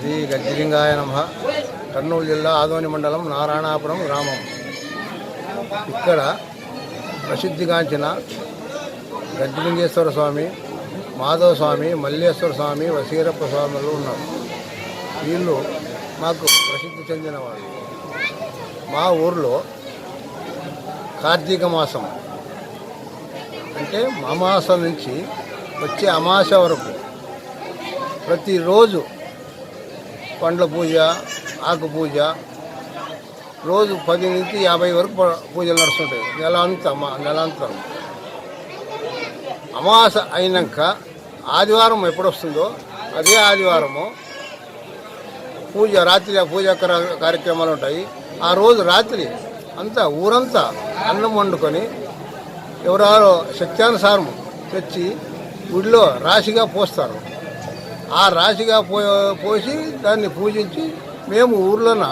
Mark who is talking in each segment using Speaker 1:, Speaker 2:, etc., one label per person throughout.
Speaker 1: శ్రీ గజ్జిలింగాయ నమ. కర్నూలు జిల్లా ఆదోని మండలం నారాయణాపురం గ్రామం. ఇక్కడ ప్రసిద్ధిగాంచిన గజ్జిలింగేశ్వర స్వామి మాధవ స్వామి మల్లేశ్వర స్వామి వసీరప్ప స్వాములు ఉన్నారు. వీళ్ళు మాకు ప్రసిద్ధి చెందిన వాళ్ళు మా ఊర్లో కార్తీక మాసం అంటే అమాసం నుంచి వచ్చే అమాస వరకు ప్రతిరోజు పండ్ల పూజ ఆకు పూజ. రోజు పది నుంచి యాభై వరకు పూజలు నడుస్తుంటాయి. నెల అంతా మా నెలాంతరం అమావాస అయినాక ఆదివారం ఎప్పుడు వస్తుందో అదే ఆదివారము పూజ రాత్రి ఆ కార్యక్రమాలు ఉంటాయి. ఆ రోజు రాత్రి అంతా ఊరంతా అన్నం వండుకొని ఎవరెవరో శక్త్యానుసారం తెచ్చి గుడిలో రాశిగా పోస్తారు. ఆ రాశిగా పో పోసి దాన్ని పూజించి మేము ఊర్లోన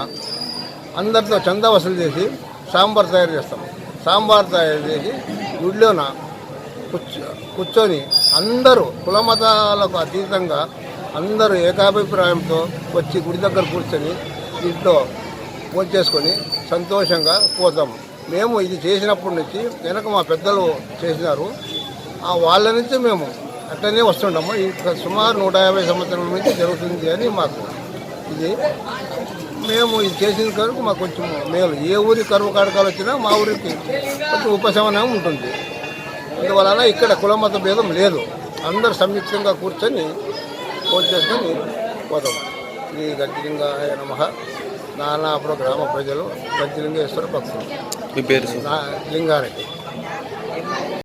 Speaker 1: అందరితో చందా వసూలు చేసి సాంబార్ తయారు చేస్తాం. సాంబార్ తయారు చేసి గుడిలోన కూర్చో కూర్చొని అందరూ కులమతాలకు అతీతంగా అందరూ ఏకాభిప్రాయంతో వచ్చి గుడి దగ్గర కూర్చొని ఇంట్లో పూజ చేసుకొని సంతోషంగా పోతాం. మేము ఇది చేసినప్పటి నుంచి వెనక మా పెద్దలు చేసినారు. ఆ వాళ్ళ నుంచి మేము అట్లనే వస్తుంటాము. ఇంకా సుమారు నూట యాభై సంవత్సరాల నుంచి జరుగుతుంది అని మాకు ఇది. మేము ఇది చేసిన కనుక మాకు కొంచెం మేలు. ఏ ఊరి కరువు కాడకాలు వచ్చినా మా ఊరికి కొంచెం ఉపశమనం ఉంటుంది. అందువలన ఇక్కడ కులమత భేదం లేదు. అందరు సంయుక్తంగా కూర్చొని పూజ చేసుకొని పోతాం. శ్రీ గజ్జిలింగాయ నమ. నానాపురం గ్రామ ప్రజలు గజ్జిలింగేశ్వర భక్తులు. నా లింగారెడ్డి.